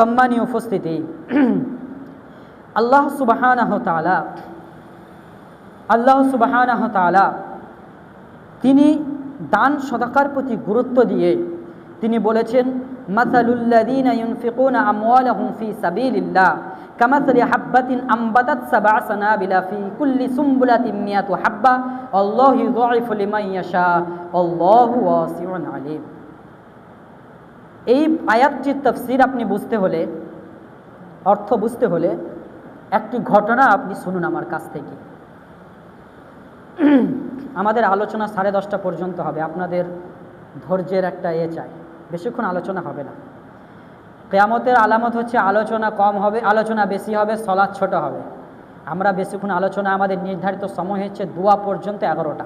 সম্মানীয় উপস্থিতি। আল্লাহ সুবাহানাহ তালা আল্লাহ সুবাহানাহ তিনি দান সদাকার প্রতি গুরুত্ব দিয়ে তিনি বলেছেন মাসালুল্লাযীনা ইউনফিকুনা আমওয়ালাহুম ফি সাবিলিল্লাহ, কামাসালি হাব্বাতিন আম্বাতাত সাবআ সানাবিলা ফি কুল্লি সুম্বুলাতিন মিয়াতু হাব্বা, আল্লাহু ইউযাইফু লিমান ইয়াশা, আল্লাহু ওয়াসিউন আলিম। এই আয়াতটির তফসির আপনি বুঝতে হলে, অর্থ বুঝতে হলে একটি ঘটনা আপনি শুনুন আমার কাছ থেকে। আমাদের আলোচনা সাড়ে দশটা পর্যন্ত হবে। আপনাদের ধৈর্যের একটা এ চাই। বেশিক্ষণ আলোচনা হবে না। কেয়ামতের আলামত হচ্ছে আলোচনা কম হবে, আলোচনা বেশি হবে সলাদ ছোট হবে। আমরা বেশিক্ষণ আলোচনা, আমাদের নির্ধারিত সময় হচ্ছে দুয়া পর্যন্ত এগারোটা।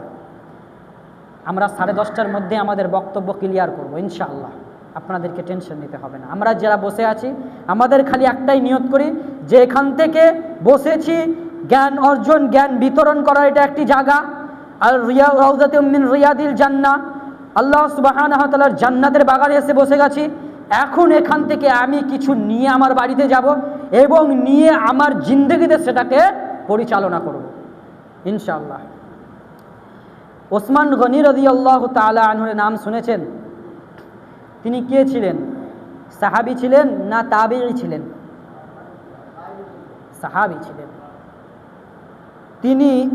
আমরা সাড়ে দশটার মধ্যে আমাদের বক্তব্য ক্লিয়ার করব, ইনশাআল্লাহ। আপনাদেরকে টেনশন নিতে হবে না। আমরা যারা বসে আছি, আমাদের খালি একটাই নিয়ত করি যে এখান থেকে বসেছি, জ্ঞান অর্জন, জ্ঞান বিতরণ করার এটা একটি জায়গা। আর রিয়া রৌদাতে মিন রিয়াদিল জান্না। আল্লাহ সুবাহানহতালার জান্নাতের বাগানে এসে বসে গেছি। এখন এখান থেকে আমি কিছু নিয়ে আমার বাড়িতে যাব এবং নিয়ে আমার জিন্দগিতে সেটাকে পরিচালনা করব। ইনশাআল্লাহ। ওসমান গনি রদি আল্লাহ তালা আনহুরের নাম শুনেছেন? তিনি কে ছিলেন? সাহাবি ছিলেন না তাবি ছিলেন? সাহাবি ছিলেন। তিনি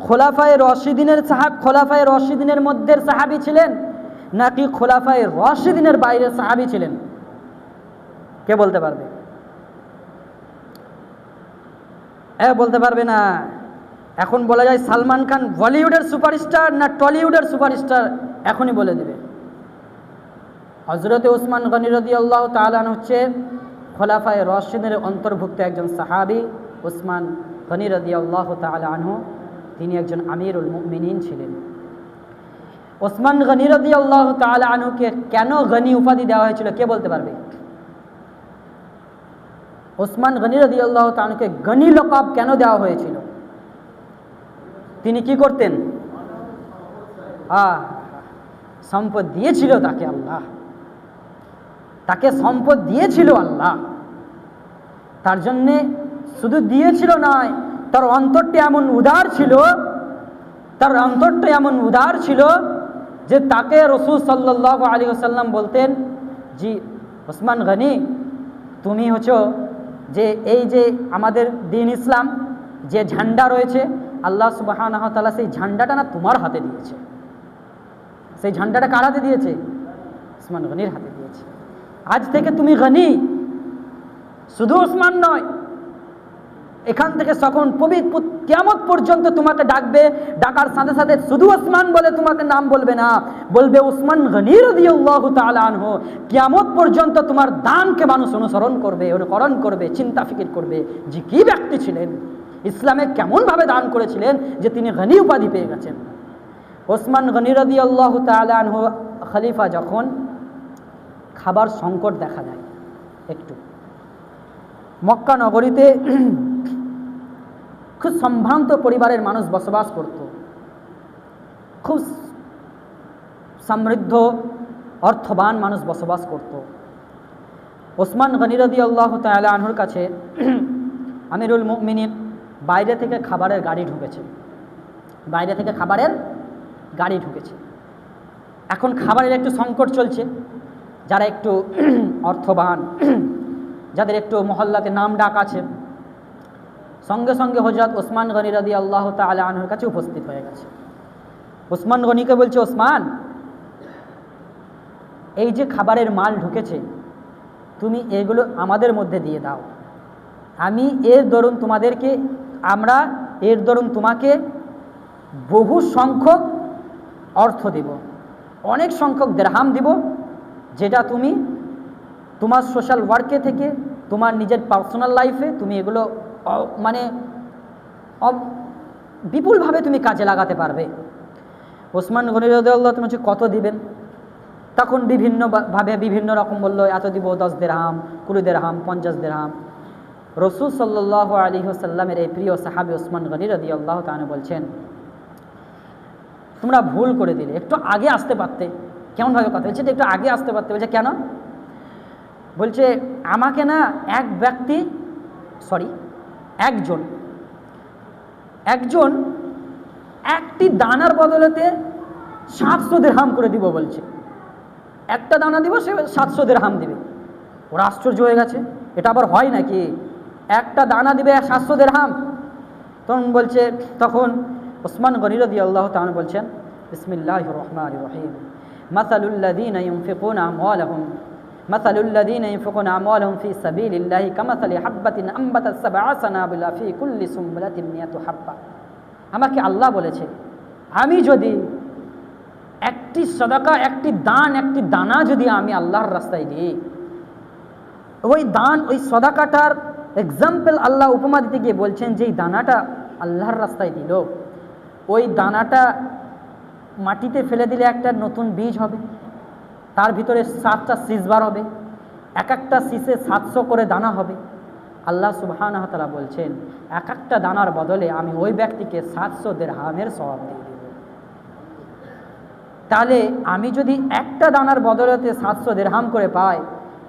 খোলাফায় রশিদিনের সাহাব, খোলাফায় রশিদিনের মধ্যের সাহাবি ছিলেন নাকি খোলাফায় রশিদিনের বাইরের সাহাবি ছিলেন? কে বলতে পারবে? হ্যাঁ বলতে পারবে না। এখন বলা যায় সালমান খান বলিউডের সুপারস্টার না টলিউডের সুপারস্টার? এখনই বলে দেবে। হজরতে ওসমান গনিরদি আল্লাহ তালান হচ্ছে খোলাফায় রশিদের অন্তর্ভুক্ত একজন সাহাবি। ওসমান গনিরদি আল্লাহ তালাহ তিনি একজন আমিরুল মিনীন ছিলেন। ওসমান গনিরদি আল্লাহ তালা আনহুকে কেন গনি উপাধি দেওয়া হয়েছিল কে বলতে পারবে? ওসমান গনিরদি আল্লাহ তালুকে গনি লকাব কেন দেওয়া হয়েছিল? তিনি কি করতেন? আহ, সম্পদ দিয়েছিল তাকে আল্লাহ। তাকে সম্পদ দিয়েছিল আল্লাহ। তার জন্যে শুধু দিয়েছিল নয়, তার অন্তরটি এমন উদার ছিল, তার অন্তরটা এমন উদার ছিল যে তাকে রসুল সাল্লাহ আলী আসাল্লাম বলতেন, জি ওসমান গনি, তুমি হচ্ছ যে এই যে আমাদের দিন ইসলাম, যে ঝান্ডা রয়েছে, আল্লাহ সুবাহ সেই ঝান্ডাটা না তোমার হাতে দিয়েছে। সেই ঝান্ডাটা কার হাতে দিয়েছে? ওসমান গনির হাতে আজ থেকে তুমি গনি। শুধু ওসমান নয়, এখান থেকে সকল পবিত্র কেমত পর্যন্ত তোমাকে ডাকবে, ডাকার সাথে সাথে শুধু ওসমান বলে তোমাকে নাম বলবে না, বলবে ওসমান গনির আনহু। কিয়ামত পর্যন্ত তোমার দানকে মানুষ অনুসরণ করবে, অনুকরণ করবে, চিন্তা ফিকির করবে যে কি ব্যক্তি ছিলেন, ইসলামে কেমনভাবে দান করেছিলেন যে তিনি গনি উপাধি পেয়ে গেছেন। ওসমান গনিরদি আল্লাহ তালহ খলিফা যখন খাবার সংকট দেখা যায় একটু। মক্কা নগরীতে খুব সম্ভ্রান্ত পরিবারের মানুষ বসবাস করত। খুব সমৃদ্ধ, অর্থবান মানুষ বসবাস করত। ওসমান গনিরদি আল্লাহ তালা আনহুর কাছে আমিরুল মিনিন বাইরে থেকে খাবারের গাড়ি ঢুকেছে। বাইরে থেকে খাবারের গাড়ি ঢুকেছে। এখন খাবারের একটু সংকট চলছে। যারা একটু অর্থবান, যাদের একটু মহল্লাতে নাম ডাক আছে, সঙ্গে সঙ্গে হজরত ওসমান গনি রদি আল্লাহ তালা আনহুর কাছে উপস্থিত হয়ে গেছে। ওসমান গনিকে বলছে, ওসমান, এই যে খাবারের মাল ঢুকেছে, তুমি এগুলো আমাদের মধ্যে দিয়ে দাও। আমি এর দরুন তোমাদেরকে, আমরা এর দরুন তোমাকে বহু সংখ্যক অর্থ দেব, অনেক সংখ্যক দেড়হাম দিব যেটা তুমি তোমার সোশ্যাল ওয়ার্কে থেকে, তোমার নিজের পার্সোনাল লাইফে তুমি এগুলো মানে বিপুলভাবে তুমি কাজে লাগাতে পারবে। ওসমান গনিরুল্লাহ তুমি হচ্ছে কত দিবেন? তখন বিভিন্নভাবে বিভিন্ন রকম বলল, এত দিব দশ দেড়হাম কুড়ি দেড়হাম পঞ্চাশ দেড়হাম রসুল সাল্লাহ আলী সাল্লামের এই প্রিয় সাহাবি ওসমান গনি রদি আল্লাহ তাহলে বলছেন, তোমরা ভুল করে দিলে, একটু আগে আসতে পারতে। কেমনভাবে কথা বলছে? একটু আগে আসতে পারতে বলছে, কেন? বলছে, আমাকে না এক ব্যক্তি সরি একজন একজন একটি দানার বদলেতে সাতশো দেড়হাম করে দিব বলছে। একটা দানা দিব, সে সাতশো দেড়হাম দিবে। ওরা আশ্চর্য হয়ে গেছে। এটা আবার হয় নাকি? একটা দানা দিবে সাতশো দেড়হাম তখন বলছে, তখন ওসমান গনিরদি আল্লাহ তাহন বলছেন বিসমিল্লাহ রহমান রহিম। মাসালুল্লাদিন ইউনফিকুন আমওয়ালাহুম মাসালুল্লাদিন ইউনফিকুন আমওয়ালাহুম ফি সাবিলিল্লাহি কামাসালি হাব্বাতিন আমবাতাস সাবআ সানাবিলা ফি কুল্লি সুমরাতিন মিয়াতু হাব্বা। আমাকে আল্লাহ বলেছে, আমি যদি একটি সদাকা, একটি দান, একটি দানা যদি আমি আল্লাহর রাস্তায় দিই, ওই দান, ওই সদাকাটার এক্সাম্পল আল্লাহ উপমা দিতে গিয়ে বলছেন যে এই দানাটা আল্লাহর রাস্তায় দিল। ওই দানাটা মাটিতে ফেলে দিলে একটা নতুন বীজ হবে। তার ভিতরে সাতটা শীষ বার হবে। এক একটা শীষে সাতশো করে দানা হবে। আল্লাহ সুবহান তালা বলছেন, এক একটা দানার বদলে আমি ওই ব্যক্তিকে সাতশো দেড়হামের স্বভাব দিয়ে দেব। তাহলে আমি যদি একটা দানার বদলেতে সাতশো দেড়হাম করে পাই,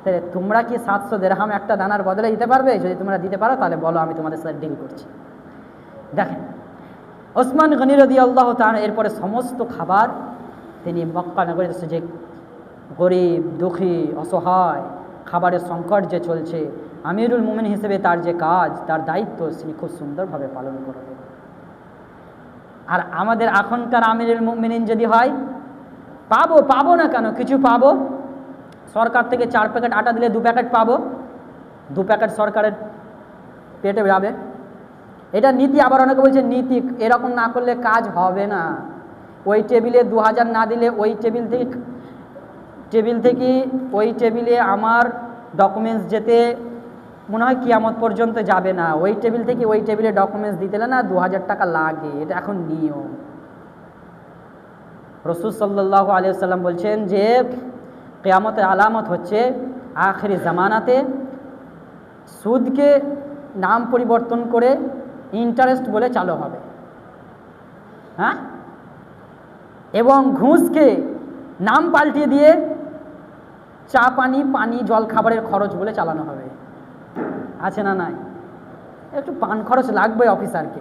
তাহলে তোমরা কি সাতশো দেড়হাম একটা দানার বদলে দিতে পারবে? যদি তোমরা দিতে পারো, তাহলে বলো আমি তোমাদের সাথে ডিল করছি। দেখেন ওসমান গনিরদি আল্লাহ তার এরপরে সমস্ত খাবার তিনি মক্কা নগরীর যে গরিব, দুঃখী, অসহায় খাবারের সংকট যে চলছে, আমিরুল মুমিন হিসেবে তার যে কাজ, তার দায়িত্ব তিনি খুব সুন্দরভাবে পালন করবেন আর আমাদের এখনকার আমিরুল মুমিনিন যদি হয়, পাবো পাবো না কেন? কিছু পাবো? সরকার থেকে চার প্যাকেট আটা দিলে দু প্যাকেট পাবো? দু প্যাকেট সরকারের পেটে যাবে। এটা নীতি আবার অনেকে বলছে নীতি, এরকম না করলে কাজ হবে না। ওই টেবিলে দু হাজার না দিলে ওই টেবিল থেকে টেবিল থেকে ওই টেবিলে আমার ডকুমেন্টস যেতে মনে হয় কিয়ামত পর্যন্ত যাবে না। ওই টেবিল থেকে ওই টেবিলে ডকুমেন্টস দিতে না দু হাজার টাকা লাগে, এটা এখন নিয়ম। রসুল সাল্লাহ আলিয়াল্লাম বলছেন যে, কেয়ামতের আলামত হচ্ছে আখেরি জামানাতে সুদকে নাম পরিবর্তন করে ইন্টারেস্ট বলে চালু হবে। হ্যাঁ? এবং ঘুষকে নাম পাল্টিয়ে দিয়ে চা পানি পানি, জল খাবারের খরচ বলে চালানো হবে। আছে না নাই? একটু পান খরচ লাগবে অফিসারকে।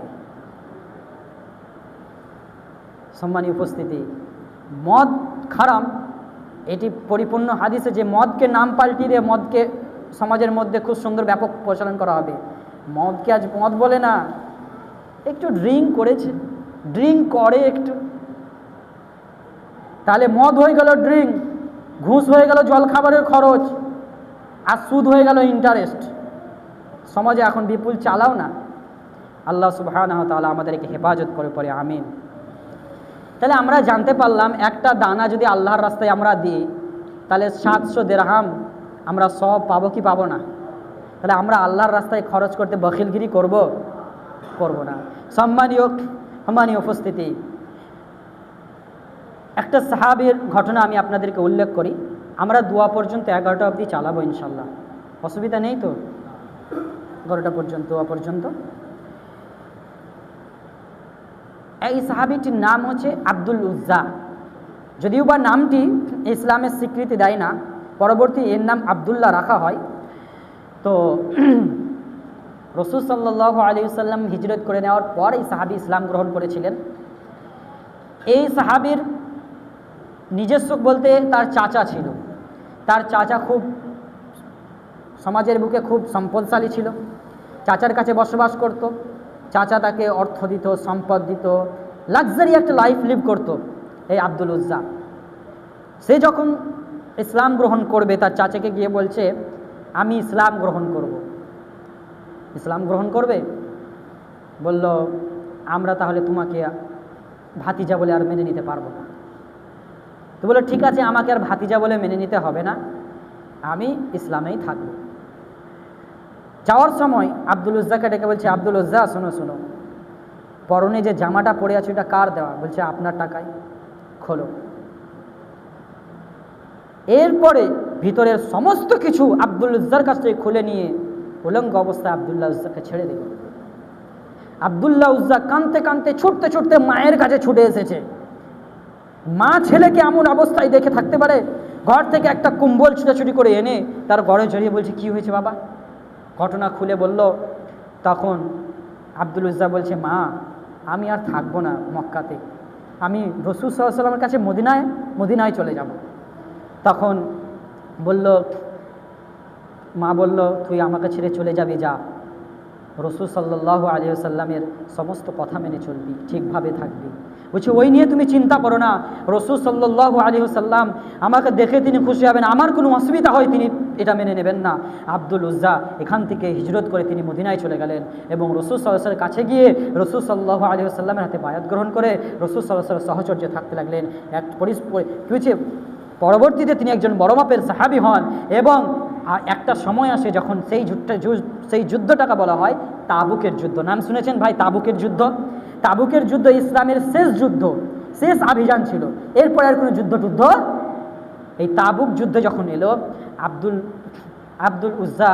সম্মানী উপস্থিতি, মদ খারাম, এটি পরিপূর্ণ হাদিসে যে মদকে নাম পাল্টিয়ে দিয়ে মদকে সমাজের মধ্যে খুব সুন্দর ব্যাপক প্রচলন করা হবে। মদকে আজ মদ বলে না? একটু ড্রিঙ্ক করেছে। ড্রিঙ্ক করে একটু। তাহলে মদ হয়ে গেল ড্রিঙ্ক ঘুষ হয়ে গেল জলখাবারের খরচ, আর সুদ হয়ে গেল ইন্টারেস্ট সমাজে এখন বিপুল চালাও না। আল্লাহ সুবাহ তাহলে আমাদেরকে হেফাজত করে পরে, আমিন। তাহলে আমরা জানতে পারলাম, একটা দানা যদি আল্লাহর রাস্তায় আমরা দিই, তাহলে সাতশো দেড়হাম আমরা সব পাবো কি পাবো না? তাহলে আমরা আল্লাহর রাস্তায় খরচ করতে বখিলগিরি করব? করব না। সম্মানীয় সম্মানীয় উপস্থিতি, একটা সাহাবের ঘটনা আমি আপনাদেরকে উল্লেখ করি। আমরা দোয়া পর্যন্ত এগারোটা অবধি চালাবো ইনশাল্লাহ অসুবিধা নেই তো? এগারোটা পর্যন্ত, দোয়া পর্যন্ত। এই সাহাবিটির নাম হচ্ছে আব্দুল উজ্জা। যদিও বা নামটি ইসলামের স্বীকৃতি দেয় না, পরবর্তী এর নাম আবদুল্লাহ রাখা হয়। তো রসুল সাল্লাহ আলী সাল্লাম হিজরত করে নেওয়ার পর এই সাহাবি ইসলাম গ্রহণ করেছিলেন। এই সাহাবির নিজস্ব বলতে তার চাচা ছিল। তার চাচা খুব সমাজের বুকে খুব সম্পদশালী ছিল। চাচার কাছে বসবাস করত। চাচা তাকে অর্থ দিত, সম্পদ দিত, লাক্সারি একটা লাইফ লিভ করত এই আব্দুল উজ্জা। সে যখন ইসলাম গ্রহণ করবে, তার চাচাকে গিয়ে বলছে আমি ইসলাম গ্রহণ করব। ইসলাম গ্রহণ করবে? বলল, আমরা তাহলে তোমাকে ভাতিজা বলে আর মেনে নিতে পারব না। তো বলল, ঠিক আছে, আমাকে আর ভাতিজা বলে মেনে নিতে হবে না। আমি ইসলামেই থাকব। যাওয়ার সময় আব্দুল উজ্জাকে ডেকে বলছে, আব্দুল উজ্জা, শোনো শোনো। পরনে যে জামাটা পরে আছে ওটা কার দেওয়া? বলছে, আপনার টাকায়। খোলো। এরপরে ভিতরের সমস্ত কিছু আব্দুল উজ্জার কাছ থেকে খুলে নিয়ে উলঙ্গ অবস্থায় আবদুল্লাহ উজ্জাকে ছেড়ে দিল। আবদুল্লাহ উজ্জা কানতে কানতে, ছুটতে ছুটতে মায়ের কাছে ছুটে এসেছে। মা ছেলেকে এমন অবস্থায় দেখে থাকতে পারে, ঘর থেকে একটা কুম্বল ছুটাছুটি করে এনে তার গড়ে জড়িয়ে বলছে, কি হয়েছে বাবা? ঘটনা খুলে বলল, তখন আব্দুল উজ্জা বলছে, মা, আমি আর থাকব না মক্কাতে। আমি রসুল সাল্লামের কাছে মদিনায় মদিনায় চলে যাব। তখন বলল, মা বলল, তুই আমাকে ছেড়ে চলে যাবি, যা। রসুল সাল্লাহ আলী সাল্লামের সমস্ত কথা মেনে চলবি, ঠিকভাবে থাকবি। বলছে, ওই নিয়ে তুমি চিন্তা করো না। রসুল সাল্লাহ আলী সাল্লাম আমাকে দেখে তিনি খুশি হবেন। আমার কোনো অসুবিধা হয় তিনি এটা মেনে নেবেন না। আব্দুল উজ্জা এখান থেকে হিজরত করে তিনি মদিনায় চলে গেলেন এবং রসুল সাল্লাহের কাছে গিয়ে রসুল সাল্লাহ আলী সাল্লামের হাতে বায়াত গ্রহণ করে রসুল সাল্লাহ সহচর্যে থাকতে লাগলেন। এক পরিস পরবর্তীতে তিনি একজন বড় মাপের সাহাবি হন এবং একটা সময় আসে যখন সেই যুদ্ধটা সেই যুদ্ধটাকে বলা হয় তাবুকের যুদ্ধ। নাম শুনেছেন ভাই তাবুকের যুদ্ধ? তাবুকের যুদ্ধ ইসলামের শেষ যুদ্ধ, শেষ অভিযান ছিল। এরপর আর কোনো যুদ্ধ টুদ্ধ? এই তাবুক যুদ্ধ যখন এলো, আব্দুল আব্দুল উজ্জা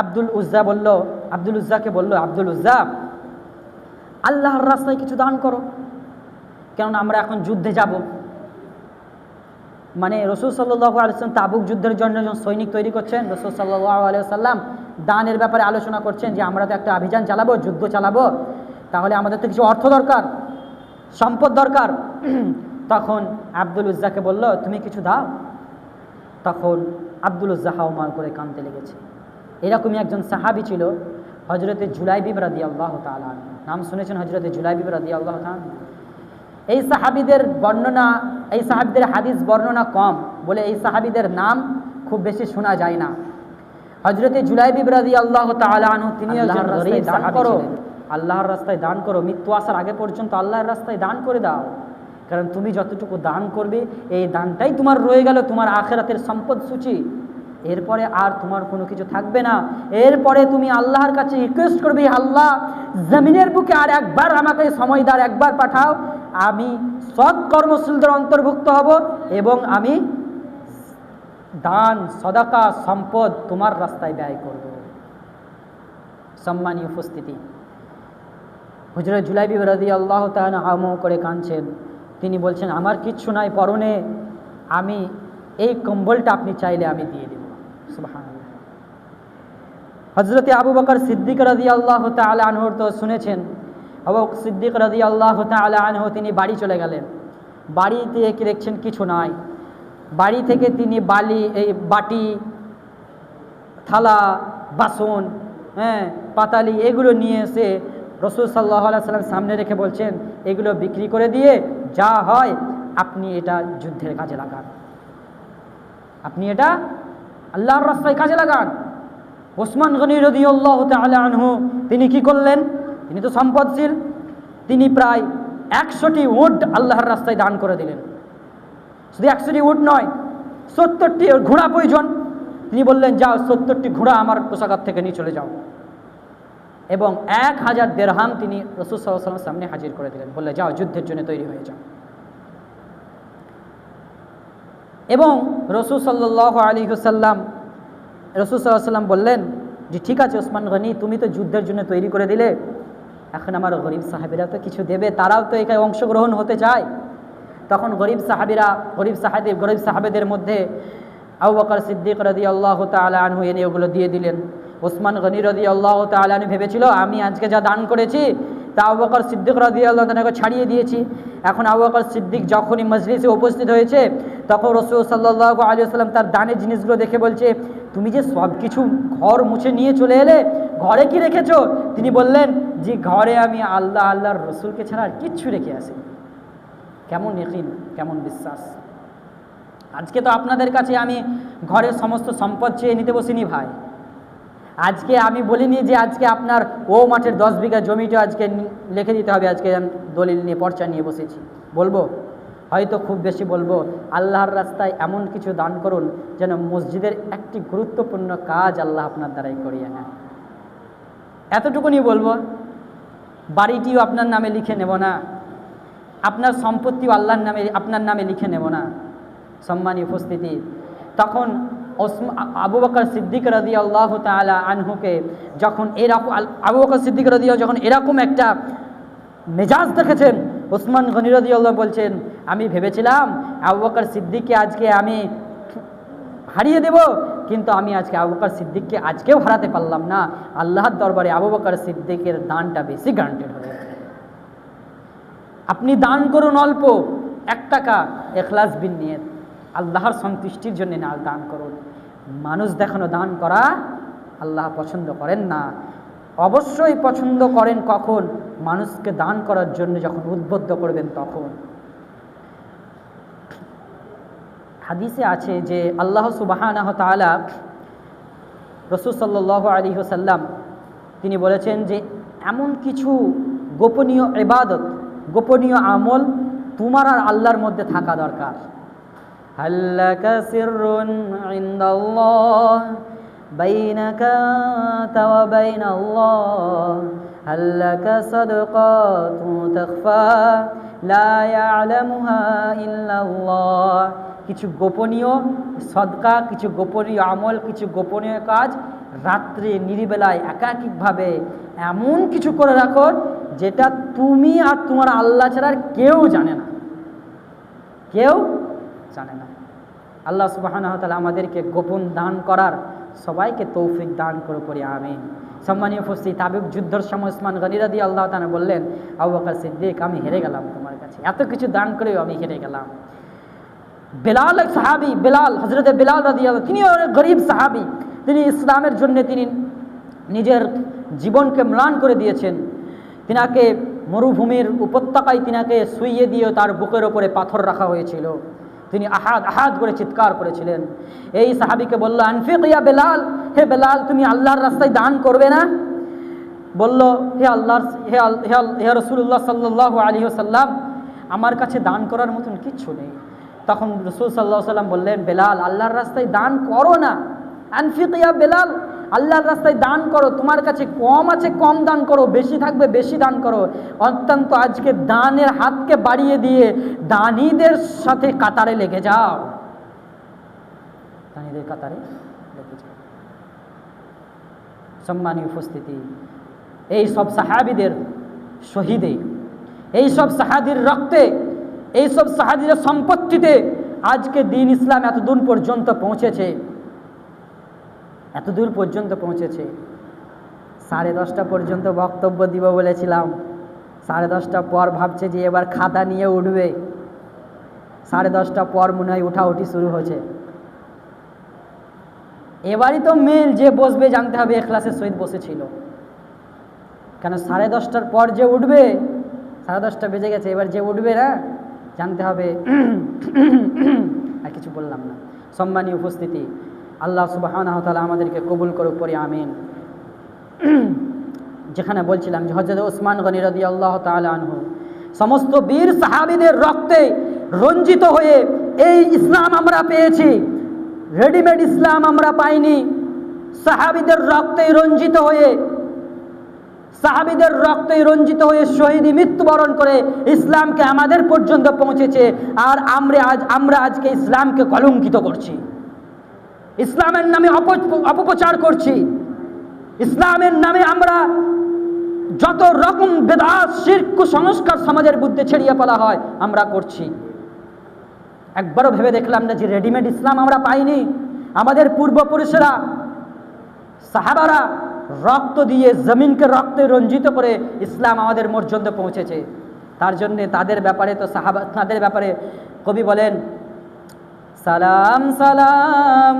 আব্দুল উজ্জা বলল, আব্দুল উজ্জাকে বলল, আব্দুল উজ্জা, আল্লাহর রাস্তায় কিছু দান করো। কেননা আমরা এখন যুদ্ধে যাব। মানে রসুল সাল্লাহ আলিয়াল্লাম তাবুক যুদ্ধের জন্য যখন সৈনিক তৈরি করছেন। রসুল সাল্লাহ আলিয়াল্লাম দানের ব্যাপারে আলোচনা করছেন যে, আমরা তো একটা অভিযান চালাবো, যুদ্ধ চালাবো। তাহলে আমাদের তো কিছু অর্থ দরকার, সম্পদ দরকার। তখন আব্দুল উজ্জাকে বলল, তুমি কিছু দাও। তখন আব্দুল উজ্জা হাওমাল করে কানতে লেগেছে। এরকমই একজন সাহাবি ছিল হজরতে জুলাইবিব রাদি আল্লাহ তালা নাম শুনেছেন হজরতে জুলাইবিব রাদি আল্লাহ তালা এই সাহাবিদের বর্ণনা এই সাহাবিদের হাদিস বর্ণনা কম বলে এই সাহাবিদের নাম খুব বেশি শোনা যায় না। হজরতে জুলাই বিবরাদি আল্লাহ তালু তিনি দান করো। আল্লাহর রাস্তায় দান করো। মৃত্যু আসার আগে পর্যন্ত আল্লাহর রাস্তায় দান করে দাও। কারণ তুমি যতটুকু দান করবে এই দানটাই তোমার রয়ে গেল তোমার আখেরাতের সম্পদ সূচি। এরপরে আর তোমার কোনো কিছু থাকবে না। এরপরে তুমি আল্লাহর কাছে রিকোয়েস্ট করবে আল্লাহ জমিনের বুকে আর একবার আমাকে সময় দার একবার পাঠাও। আমি সৎ কর্মশীলদের অন্তর্ভুক্ত হব এবং আমি দান, সদাকা, সম্পদ তোমার রাস্তায় ব্যয় করব। সম্মানীয় উপস্থিতি। হুজরত জুলাইবি রাদি আল্লাহ তাহলে হামো করে কাঁদছেন। তিনি বলছেন, আমার কিচ্ছু নাই, পরনে আমি এই কম্বলটা আপনি চাইলে আমি দিয়ে দেব। হজরতে আবু বকর সিদ্দিক রাদি আল্লাহ তালা আনহর তো শুনেছেন আবু সিদ্দিক রাদি আল্লাহ তালা আনহ তিনি বাড়ি চলে গেলেন। বাড়িতে কি দেখছেন? কিছু নাই। বাড়ি থেকে তিনি বালি, এই বাটি, থালা, বাসন হ্যাঁ পাতালি এগুলো নিয়ে এসে রসুল সাল্লাহ সাল্লাম সামনে রেখে বলছেন, এগুলো বিক্রি করে দিয়ে যা হয় আপনি এটা যুদ্ধের কাজে লাগান। আপনি এটা আল্লাহর রাস্তায় কাজে লাগান। ওসমান গনি রদি আল্লাহ আনহু তিনি কি করলেন? তিনি তো সম্পদশীল। তিনি প্রায় একশোটি উট আল্লাহর রাস্তায় দান করে দিলেন। শুধু একশোটি উট নয়, সত্তরটি ঘোড়া প্রয়োজন। তিনি বললেন, যাও, সত্তরটি ঘোড়া আমার পোশাকার থেকে নিয়ে চলে যাও। এবং এক হাজার দেড়হাম তিনি রসুল সাল্লামের সামনে হাজির করে দিলেন। বললে যাও, যুদ্ধের জন্য তৈরি হয়ে যাও। এবং রসুল সাল্লাহ আলী হুসাল্লাম রসুল সাল্লাহ সাল্লাম বললেন যে, ঠিক আছে ওসমান গনি, তুমি তো যুদ্ধের জন্য তৈরি করে দিলে। এখন আমার গরিব সাহেবেরা তো কিছু দেবে, তারাও তো এখানে অংশগ্রহণ হতে চায়। তখন গরিব সাহাবিরা, গরিব সাহাবি, গরিব সাহাবেদের মধ্যে আবু বকর সিদ্দিক রদি আল্লাহ তালা এনে ওগুলো দিয়ে দিলেন। ওসমান গনি রদি আল্লাহ তালানু ভেবেছিল, আমি আজকে যা দান করেছি, তা আবু বকর সিদ্দিক রদি আল্লাহ তালাকে ছাড়িয়ে দিয়েছি। এখন আবু বকর সিদ্দিক যখনই মজলিসে উপস্থিত হয়েছে, তখন রসুল সাল্লাহ আলী সাল্লাম তার দানের জিনিসগুলো দেখে বলছে, তুমি যে সব কিছু ঘর মুছে নিয়ে চলে এলে ঘরে কি রেখেছো? তিনি বললেন যে ঘরে আমি আল্লাহ, আল্লাহর রসুলকে ছাড়া আর কিচ্ছু রেখে আসি কেমন ইকিন কেমন বিশ্বাস। আজকে তো আপনাদের কাছে আমি ঘরের সমস্ত সম্পদ চেয়ে নিতে বসিনি ভাই। আজকে আমি বলিনি যে আজকে আপনার ও মাঠের দশ বিঘা জমিটা আজকে লিখে দিতে হবে, আজকে দলিল নিয়ে, পর্চা নিয়ে বসেছি। বলব, হয়তো খুব বেশি বলব, আল্লাহর রাস্তায় এমন কিছু দান করুন যেন মসজিদের একটি গুরুত্বপূর্ণ কাজ আল্লাহ আপনার দ্বারাই করিয়ে নেয়। এতটুকুনি বলব, বাড়িটিও আপনার নামে লিখে নেব না, আপনার সম্পত্তিও আল্লাহর নামে, আপনার নামে লিখে নেব না, সম্মানী উপস্থিতি। তখন আবু বকর সিদ্দিক রদি আল্লাহ তালা আনহুকে যখন এরকম আবু বকর সিদ্দিক রদি যখন এরকম একটা মেজাজ দেখেছেন, ওসমান গনি রদি আল্লাহ বলছেন, আমি ভেবেছিলাম আবু বকর সিদ্দিককে আজকে আমি হারিয়ে দেব কিন্তু আমি আজকে আবু বকর সিদ্দিককে আজকেও হারাতে পারলাম না। আল্লাহর দরবারে আবু বকর সিদ্দিকের দানটা বেশি গ্রান্টেড হয়ে। আপনি দান করুন অল্প, এক টাকা এখলাস বিন নিয়ে আল্লাহর সন্তুষ্টির জন্য না, দান করুন। মানুষ দেখানো দান করা আল্লাহ পছন্দ করেন না। অবশ্যই পছন্দ করেন কখন? মানুষকে দান করার জন্য যখন উদ্বুদ্ধ করবেন তখন। হাদিসে আছে যে আল্লাহ সুবাহানাহ তালা রসুল সাল্লাহ আলী সাল্লাম তিনি বলেছেন যে এমন কিছু গোপনীয় এবাদত গোপনীয় আমল তোমার আর আল্লাহর মধ্যে থাকা দরকার। হাল্লাকা কিছু গোপনীয় সদকা, কিছু গোপনীয় আমল, কিছু গোপনীয় কাজ রাত্রে নিরিবেলায় একাকিকভাবে এমন কিছু করে রাখো যেটা তুমি আর তোমার আল্লাহ ছাড়া আর কেউ জানে না। কেউ জানে না। আল্লাহ সুবাহানা তালা আমাদেরকে গোপন দান করার সবাইকে তৌফিক দান করে করি আমিন। সম্মানীয় উপস্থিত তাবিক যুদ্ধর সময় ওসমান গনিরা দিয়ে আল্লাহ তালা বললেন, আবু বকর সিদ্দিক, আমি হেরে গেলাম তোমার কাছে। এত কিছু দান করেও আমি হেরে গেলাম। বেলাল এক সাহাবি বেলাল হজরত বেলাল রাদি তিনি অনেক গরিব সাহাবি। তিনি ইসলামের জন্য তিনি নিজের জীবনকে ম্লান করে দিয়েছেন। তিনাকে মরুভূমির উপত্যকায় তিনাকে শুইয়ে দিয়ে তার বুকের ওপরে পাথর রাখা হয়েছিল। তিনি আহাদ আহাদ করে চিৎকার করেছিলেন। এই সাহাবিকে বলল, আনফিক ইয়া বেলাল, হে বেলাল, তুমি আল্লাহর রাস্তায় দান করবে না? বলল, হে আল্লাহর, হে হে হে রসুল্লাহ সাল্লাহ আলী সাল্লাম আমার কাছে দান করার মতন কিচ্ছু নেই। তখন রসুল সাল্লাহ সাল্লাম বললেন, বেলাল, আল্লাহর রাস্তায় দান করো না। আনফিক ইয়া বেলাল, আল্লাহর রাস্তায় দান করো। তোমার কাছে কম আছে, কম দান করো। বেশি থাকবে, বেশি দান করো। অত্যন্ত আজকে দানের হাতকে বাড়িয়ে দিয়ে দানিদের সাথে কাতারে লেগে যাও। দানিদের কাতারে লেগে যাও। উপস্থিতি, এই সব সাহাবিদের শহীদে, এই সব সাহাদির রক্তে এই সব সম্পত্তিতে আজকে দিন ইসলাম এত দূর পর্যন্ত পৌঁছেছে। এত দূর পর্যন্ত পৌঁছেছে। সাড়ে দশটা পর্যন্ত বক্তব্য দিব বলেছিলাম। সাড়ে দশটা পর ভাবছে যে এবার খাতা নিয়ে উঠবে। সাড়ে দশটা পর মনে হয় উঠাউঠি শুরু হয়েছে। এবারই তো মেল যে বসবে জানতে হবে এখলাসের সহিত বসেছিল। কেন সাড়ে দশটার পর যে উঠবে, সাড়ে দশটা বেজে গেছে, এবার যে উঠবে না জানতে হবে। আর কিছু বললাম না। সম্মানীয় উপস্থিতি, আল্লাহ সুবাহানাহ তালা আমাদেরকে কবুল করুক পরে আমিন। যেখানে বলছিলাম যে হজরত ওসমান গনি রদি আল্লাহ আনহু, সমস্ত বীর সাহাবিদের রক্তে রঞ্জিত হয়ে এই ইসলাম আমরা পেয়েছি। রেডিমেড ইসলাম আমরা পাইনি। সাহাবিদের রক্তে রঞ্জিত হয়ে সাহাবিদের রক্তে রঞ্জিত হয়ে শহীদি মৃত্যুবরণ করে ইসলামকে আমাদের পর্যন্ত পৌঁছেছে, আর আমরা আজ, আমরা আজকে ইসলামকে কলঙ্কিত করছি। ইসলামের নামে অপ- অপপ্রচার করছি। ইসলামের নামে আমরা যত রকম বেদাত, শির্ক, কুসংস্কার সমাজের বুদ্ধে ছেড়িয়ে ফেলা হয়, আমরা করছি। একবারও ভেবে দেখলাম না যে রেডিমেড ইসলাম আমরা পাইনি। আমাদের পূর্বপুরুষেরা, সাহাবারা রক্ত দিয়ে জমিনকে রক্তে রঞ্জিত করে ইসলাম আমাদের পর্যন্ত পৌঁছেছে। তার জন্যে তাদের ব্যাপারে তো সাহাবা, তাদের ব্যাপারে কবি বলেন, সালাম সালাম,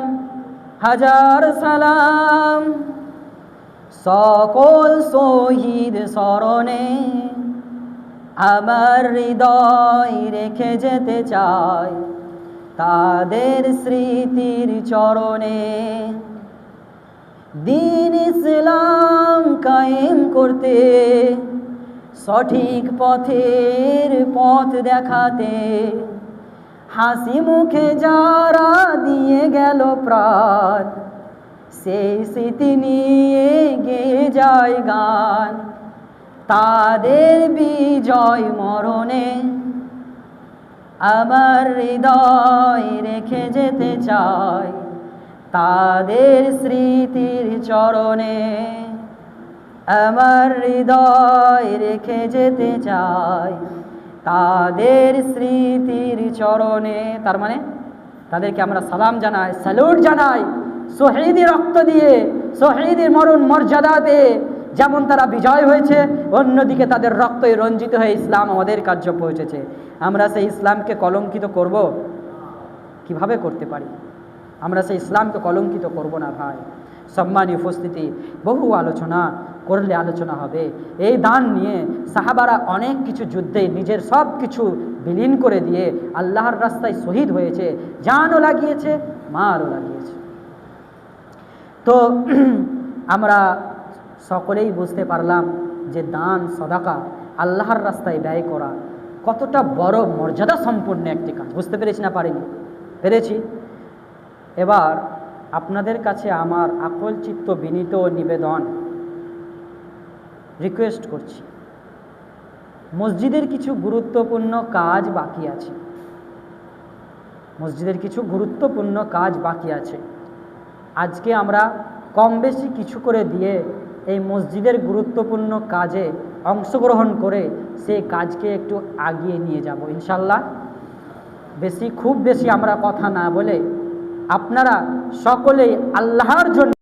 হাজার সালাম, সকল শহীদ স্মরণে আমার হৃদয় রেখে যেতে চাই। তাদের স্মৃতির চরণে দিন ইসলাম কায়েম করতে, সঠিক পথের পথ দেখাতে। হাসি মুখে যারা দিয়ে গেল প্রাণ সেই স্মৃতি নিয়ে গেয়ে যায় গান। তাদের বিজয় মরণে আমার হৃদয় রেখে যেতে চাই তাদের স্মৃতির চরণে আমার হৃদয় রেখে যেতে চাই। তাদের স্মৃতির চরণে, তার মানে তাদেরকে আমরা সালাম জানাই, স্যালুট জানাই, শহীদি রক্ত দিয়ে, শহীদের মরণ মর্যাদা পেয়ে যেমন তারা বিজয় হয়েছে, অন্যদিকে তাদের রক্তই রঞ্জিত হয়ে ইসলাম আমাদের কার্য পৌঁছেছে। আমরা সেই ইসলামকে কলঙ্কিত করব? কীভাবে করতে পারি? আমরা সেই ইসলামকে কলঙ্কিত করব না ভাই। সম্মানী উপস্থিতি, বহু আলোচনা করলে আলোচনা হবে। এই দান নিয়ে সাহাবারা অনেক কিছু যুদ্ধে নিজের সব কিছু বিলীন করে দিয়ে আল্লাহর রাস্তায় শহীদ হয়েছে। জানও লাগিয়েছে, মারও লাগিয়েছে। তো আমরা সকলেই বুঝতে পারলাম যে দান, সদাকা, আল্লাহর রাস্তায় ব্যয় করা কতটা বড় মর্যাদা সম্পূর্ণ একটি কাজ। বুঝতে পেরেছি না পারিনি? পেরেছি? এবার আপনাদের কাছে আমার আকল চিত্ত বিনীত নিবেদন রিকোয়েস্ট করছি। মসজিদের কিছু গুরুত্বপূর্ণ কাজ বাকি আছে। মসজিদের কিছু গুরুত্বপূর্ণ কাজ বাকি আছে। আজকে আমরা কম বেশি কিছু করে দিয়ে এই মসজিদের গুরুত্বপূর্ণ কাজে অংশগ্রহণ করে সেই কাজকে একটু আগিয়ে নিয়ে যাব। ইনশাল্লাহ। বেশি, খুব বেশি আমরা কথা না বলে আপনারা সকলেই আল্লাহর জন্য